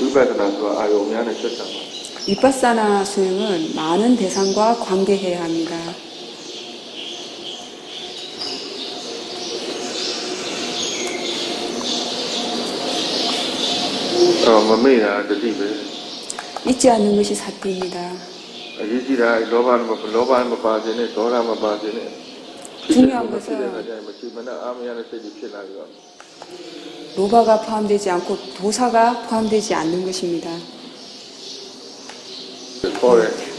위바사나와 아요미안을 썼단 말이에요. 위파사나 수행은 많은 대상과 관계해야 합니다. 잊지 않는 것이 사띠입니다. 중요한 것은 로바가 포함되지 않고 도사가 포함되지 않는 것입니다.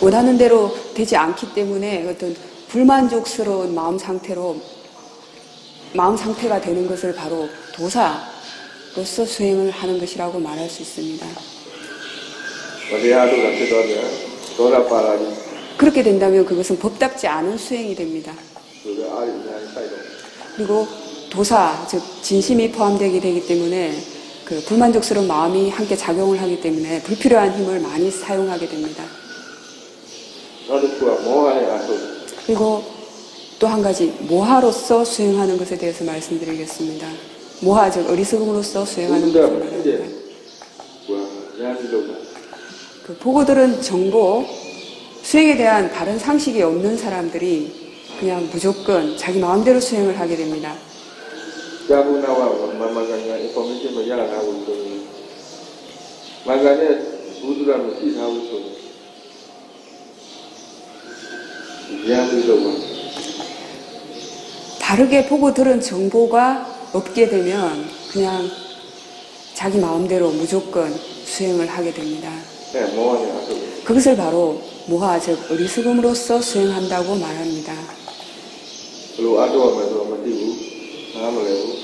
원하는 대로 되지 않기 때문에 어떤 불만족스러운 마음 상태로 마음 상태가 되는 것을 바로 도사로서 수행을 하는 것이라고 말할 수 있습니다. 그렇게 된다면 그것은 법답지 않은 수행이 됩니다. 그리고 도사, 즉 진심이 포함되게 되기 때문에 그 불만족스러운 마음이 함께 작용을 하기 때문에 불필요한 힘을 많이 사용하게 됩니다. 그리고 또 한 가지 모하로서 수행하는 것에 대해서 말씀드리겠습니다. 모하 즉 어리석음으로서 수행하는 것입니다. 그 보고들은 정보 수행에 대한 다른 상식이 없는 사람들이 그냥 무조건 자기 마음대로 수행을 하게 됩니다. ကြာဘူးနာဝမမကန်က information မရတာဘူးဆိုရင်မကန်နဲ့ဘုဒ္ဓရာမရှိထားဘူးဆိုရင်ညာတိလုပ်တာ 다르게 보고 들은 정보가 없게 되면 그냥 자기 마음대로 무조건 수행을 하게 됩니다. အဲမောဟနဲ့အာထု 그것을 바로 모하 즉 어리석음으로써 수행한다고 말합니다. ဘလို့အာထုရမယ်ဆိုတော့မသိဘူး နားမလဲဘူး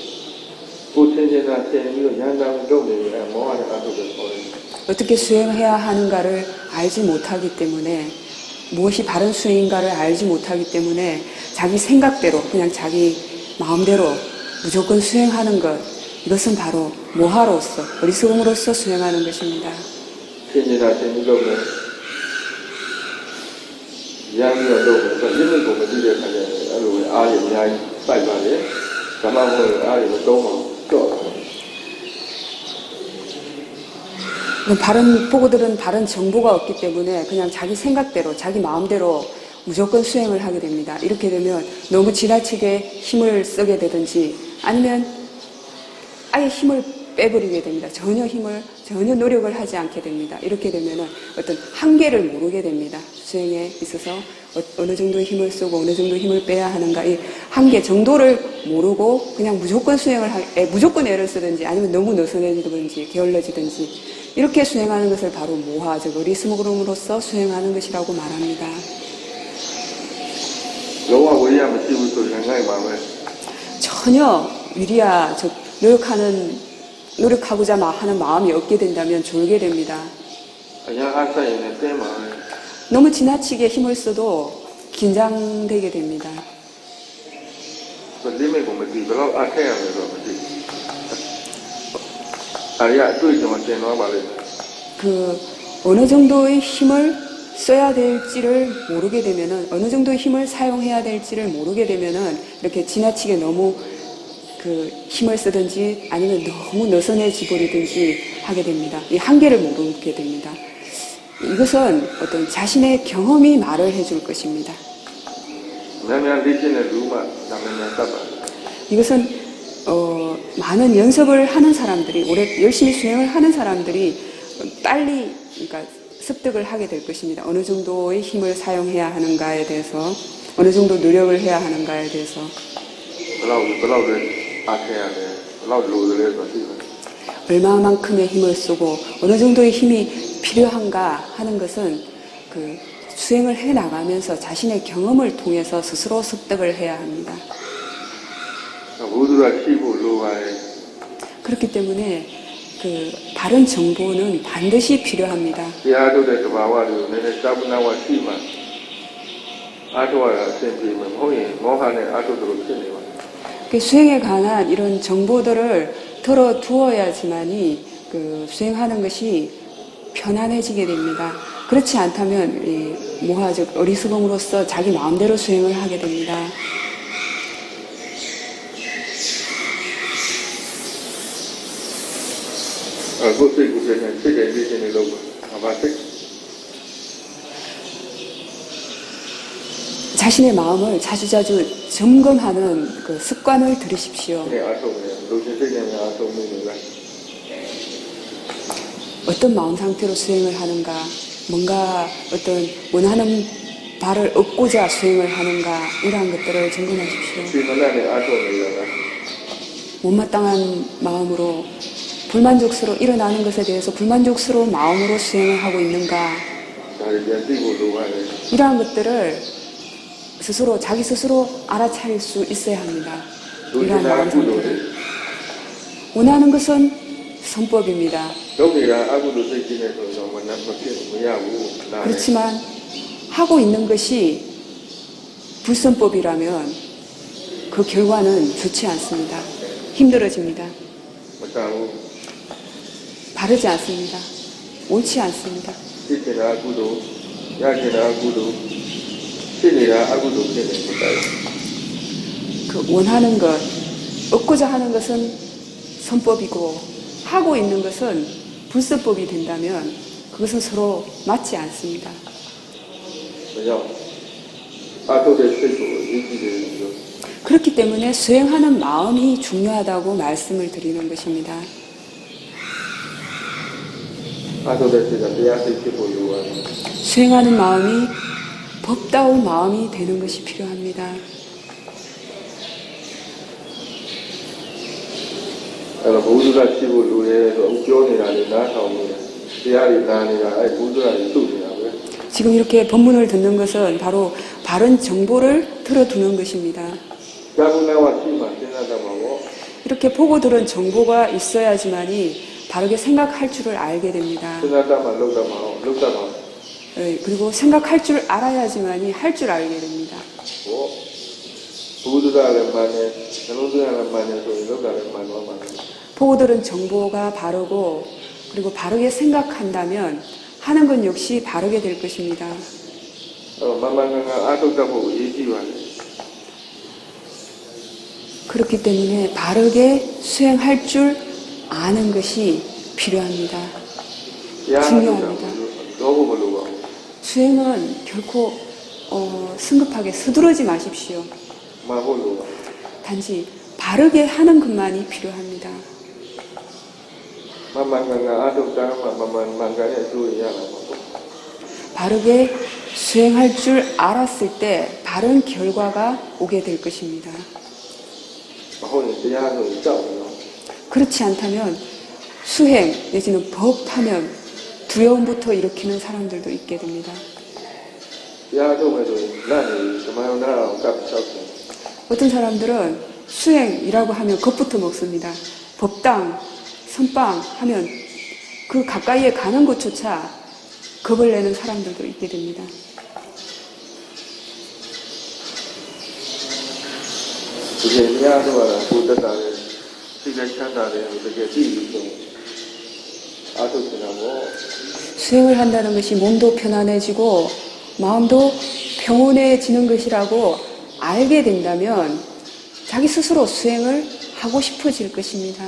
ကိုချင်းချင်းသာဆင်ပြီးတော့ညာတမ်းလုပ်နေရင်မောဟနဲ့အာထုပဲခေါ်တယ် 어떻게 수행해야 하는가를 알지 못하기 때문에 무엇이 바른 수행인가를 알지 못하기 때문에 자기 생각대로 그냥 자기 마음대로 무조건 수행하는 것 이것은 바로 모하로서 어리석음으로써 수행하는 것입니다. 咱们会阿里的周嘛做。 바른 보고들은 바른 정보가 없기 때문에 그냥 자기 생각대로 자기 마음대로 무조건 수행을 하게 됩니다. 이렇게 되면 너무 지나치게 힘을 쓰게 되든지 아니면 아예 힘을 빼버리게 됩니다. 전혀 힘을, 전혀 노력을 하지 않게 됩니다. 이렇게 되면 어떤 한계를 모르게 됩니다. 수행에 있어서 어, 어느 정도 힘을 쓰고 어느 정도 힘을 빼야 하는가 이 한계 정도를 모르고 그냥 무조건 수행을 하, 무조건 애를 쓰든지 아니면 너무 느슨해지든지 게을러지든지 이렇게 수행하는 것을 바로 모하적 그 리스모그룸으로서 수행하는 것이라고 말합니다. 여호와 골리앗을 씹을 또 생각의 마음을 전혀 유리야 즉 노력하는 노력하고자 하는 마음이 없게 된다면 졸게 됩니다. 너무 지나치게 힘을 써도 긴장되게 됩니다. 그 어느 정도의 힘을 써야 될지를 모르게 되면은 어느 정도의 힘을 사용해야 될지를 모르게 되면은 이렇게 지나치게 너무 그 힘을 쓰든지 아니면 너무 느슨해지 버리든지 하게 됩니다. 이 한계를 모르게 됩니다. 이것은 어떤 자신의 경험이 말을 해줄 것입니다. 이것은 어, 많은 연습을 하는 사람들이 오래 열심히 수행을 하는 사람들이 빨리 그러니까 습득을 하게 될 것입니다. 어느 정도의 힘을 사용해야 하는가에 대해서 어느 정도 노력을 해야 하는가에 대해서. 아셔야 돼. 얼마만큼의 힘을 쓰고 어느 정도의 힘이 필요한가 하는 것은 그 수행을 해 나가면서 자신의 경험을 통해서 스스로 습득을 해야 합니다. 그렇기 때문에 그 다른 정보는 반드시 필요합니다. 아토와 아토도로 그 수행에 관한 이런 정보들을 들어 두어야지만이 그 수행하는 것이 편안해지게 됩니다. 그렇지 않다면 이 모하적 어리석음으로써 자기 마음대로 수행을 하게 됩니다. အ 자신의 마음을 자주자주 점검하는 그 습관을 들이십시오. 어떤 마음 상태로 수행을 하는가, 뭔가 어떤 원하는 바를 얻고자 수행을 하는가, 이러한 것들을 점검하십시오. 못마땅한 마음으로 불만족스러워 일어나는 것에 대해서 불만족스러운 마음으로 수행을 하고 있는가, 이러한 것들을 스스로 자기 스스로 알아차릴 수 있어야 합니다. 이러한 마음 상태를. 원하는 것은 선법입니다. 그렇지만 하고 있는 것이 불선법이라면 그 결과는 좋지 않습니다. 힘들어집니다. 바르지 않습니다. 옳지 않습니다. 실이라 악을 돕게 됩니다. 그 원하는 것, 얻고자 하는 것은 선법이고 하고 있는 것은 불선법이 된다면 그것은 서로 맞지 않습니다. 왜요? 그렇기 때문에 수행하는 마음이 중요하다고 말씀을 드리는 것입니다. 수행하는 마음이 법다운 마음이 되는 것이 필요합니다. 지금 이렇게 법문을 듣는 것은 바로 바른 정보를 들어두는 것입니다. 이렇게 보고 들은 정보가 있어야지만이 바르게 생각할 줄을 알게 됩니다. 예, 그리고 생각할 줄 알아야지만이 할 줄 알게 됩니다. 부부들은 정보가 바르고 그리고 바르게 생각한다면 하는 건 역시 바르게 될 것입니다. 그렇기 때문에 바르게 수행할 줄 아는 것이 필요합니다. 중요합니다. 수행은 결코 어, 성급하게 서두르지 마십시오. 단지 바르게 하는 것만이 필요합니다. 바르게 수행할 줄 알았을 때 바른 결과가 오게 될 것입니다. 그렇지 않다면 수행 내지는 법하면 두려움부터 일으키는 사람들도 있게 됩니다. 어떤 사람들은 수행이라고 하면 겁부터 먹습니다. 법당, 선방 하면 그 가까이에 가는 것조차 겁을 내는 사람들도 있게 됩니다. 수행을 한다는 것이 몸도 편안해지고 마음도 평온해지는 것이라고 알게 된다면 자기 스스로 수행을 하고 싶어질 것입니다.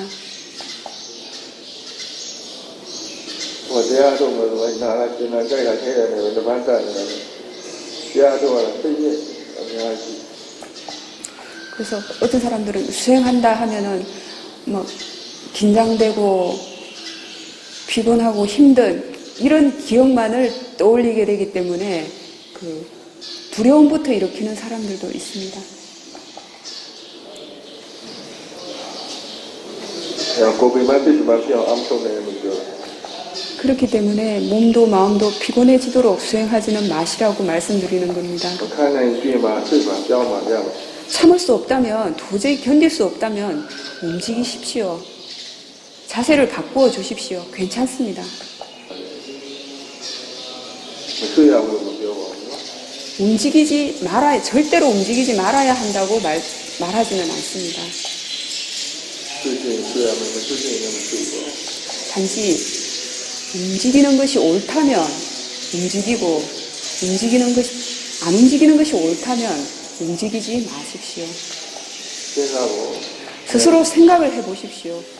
그래서 어떤 사람들은 수행한다 하면은 뭐 긴장되고 피곤하고 힘든 이런 기억만을 떠올리게 되기 때문에 그 두려움부터 일으키는 사람들도 있습니다. 그렇기 때문에 몸도 마음도 피곤해지도록 수행하지는 마시라고 말씀드리는 겁니다. 참을 수 없다면 도저히 견딜 수 없다면 움직이십시오. 자세를 바꾸어 주십시오. 괜찮습니다. 움직이지 말아야, 절대로 움직이지 말아야 한다고 말, 말하지는 않습니다. 단지 움직이는 것이 옳다면 움직이고 움직이는 것이 안 움직이는 것이 옳다면 움직이지 마십시오. 스스로 생각을 해 보십시오.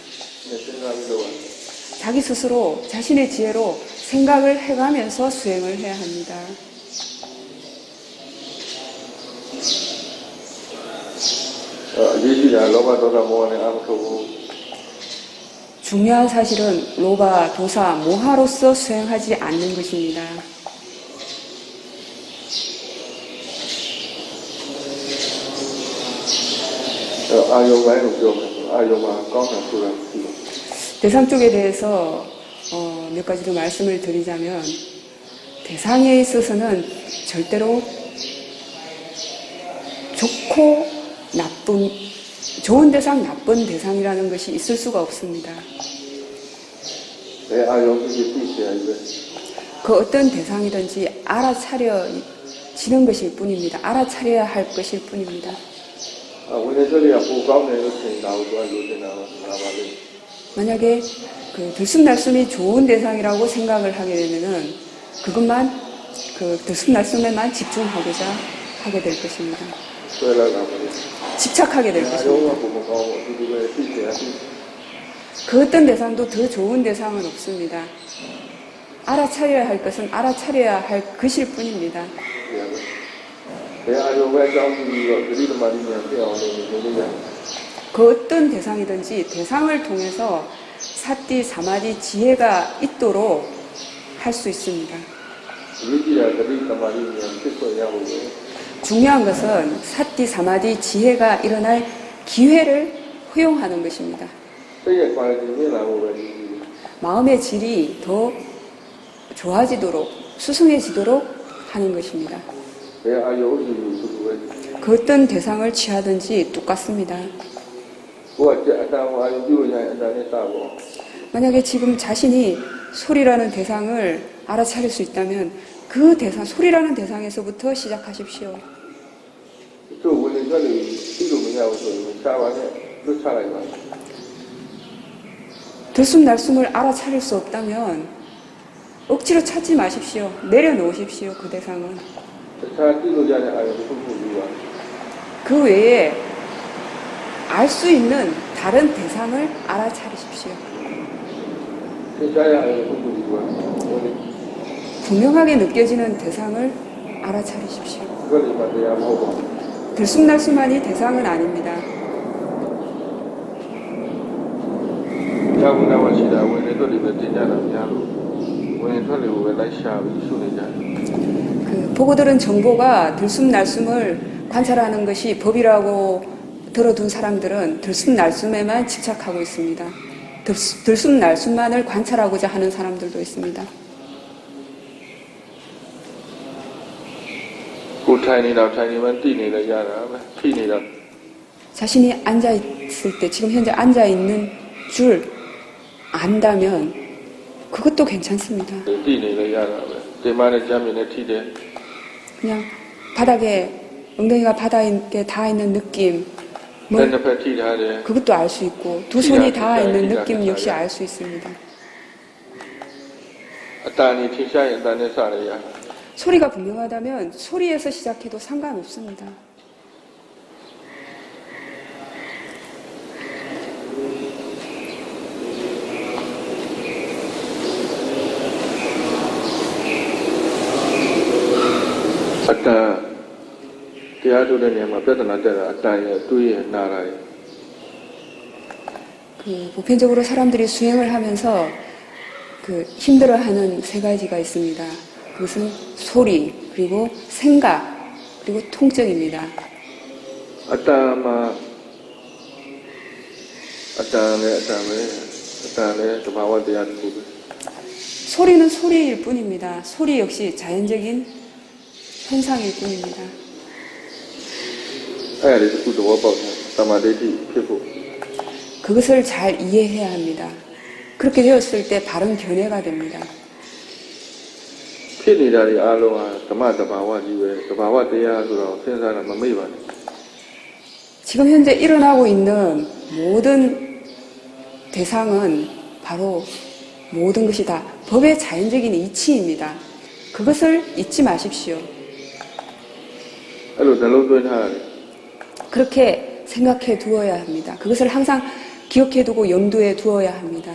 자기 스스로 자신의 지혜로 생각을 해가면서 수행을 해야 합니다. 중요한 사실은 로바, 도사, 모하로서 수행하지 않는 것입니다. 아용 말고 좀. 대상 쪽에 대해서 어, 몇 가지로 말씀을 드리자면 대상에 있어서는 절대로 좋고 나쁜 좋은 대상 나쁜 대상이라는 것이 있을 수가 없습니다. 그 어떤 대상이든지 알아차려 지는 것일 뿐입니다. 알아차려야 할 것일 뿐입니다. 만약에 그 들숨날숨이 좋은 대상이라고 생각을 하게 되면은 그것만 그 들숨날숨에만 집중하고자 하게 될 것입니다. 집착하게 될 것입니다. 그 어떤 대상도 더 좋은 대상은 없습니다. 알아차려야 할 것은 알아차려야 할 것일 뿐입니다. 대하 요구에 싸움이 그리는 말이냐는데 어머니는 그 어떤 대상이든지 대상을 통해서 사띠 사마디 지혜가 있도록 할 수 있습니다. 중요한 것은 사띠 사마디 지혜가 일어날 기회를 허용하는 것입니다. 마음의 질이 더 좋아지도록 수승해지도록 하는 것입니다. 그 어떤 대상을 취하든지 똑같습니다. 만약에 지금 자신이 소리라는 대상을 알아차릴 수 있다면 그 대상, 소리라는 대상에서부터 시작하십시오. 들숨 날숨을 알아차릴 수 없다면 억지로 찾지 마십시오. 내려놓으십시오. 그 대상은. 자기 의견에 하여 그 외에 알 수 있는 다른 대상을 알아차리십시오. 분명하게 느껴지는 대상을 알아차리십시오. 들쑥날쑥만이 대상은 아닙니다. 보고들은 정보가 들숨날숨을 관찰하는 것이 법이라고 들어둔 사람들은 들숨날숨에만 집착하고 있습니다. 들숨날숨만을 관찰하고자 하는 사람들도 있습니다. 자신이 앉아 있을 때 지금 현재 앉아 있는 줄 안다면 그것도 괜찮습니다. 그냥 바닥에 엉덩이가 바닥에 닿아 있는 느낌 뭐 그것도 알 수 있고 두 손이 닿아 있는 느낌 역시 알 수 있습니다. 소리가 분명하다면 소리에서 시작해도 상관없습니다. တရားထုတ်တဲ့နေရာမှာပြဿနာတက်တာအတန်ရဲ့တွေးရဲ့နာတာရဲ့ 그 보편적으로 사람들이 수행을 하면서 그 힘들어하는 세 가지가 있습니다. 그것은 소리 그리고 생각 그리고 통증입니다. အတန်မှာအတန်နဲ့အတန်ပဲအတန်နဲ့သဘာဝတရားတစ်ခုပဲ 소리는 소리일 뿐입니다. 소리 역시 자연적인 현상일 뿐입니다. အဲ့ဒါလေးတစ်ခုသဘောပေါက်တယ်တမာဒိဋ္ဌိဖြစ်ဖို့ 그것을 잘 이해해야 합니다. 그렇게 되었을 때 바른 견해가 됩니다. ဖြစ်နေတာတွေအားလုံးဟာဓမ္မသဘာဝကြီးပဲသဘာဝတရားဆိုတော့စဉ်းစားတာမမေ့ပါနဲ့ 지금 현재 일어나고 있는 모든 대상은 바로 모든 것이 다 법의 자연적인 이치입니다. 그것을 잊지 마십시오. အဲ့လိုနှလုံးသွင်းထားတယ် 그렇게 생각해 두어야 합니다. 그것을 항상 기억해 두고 염두에 두어야 합니다.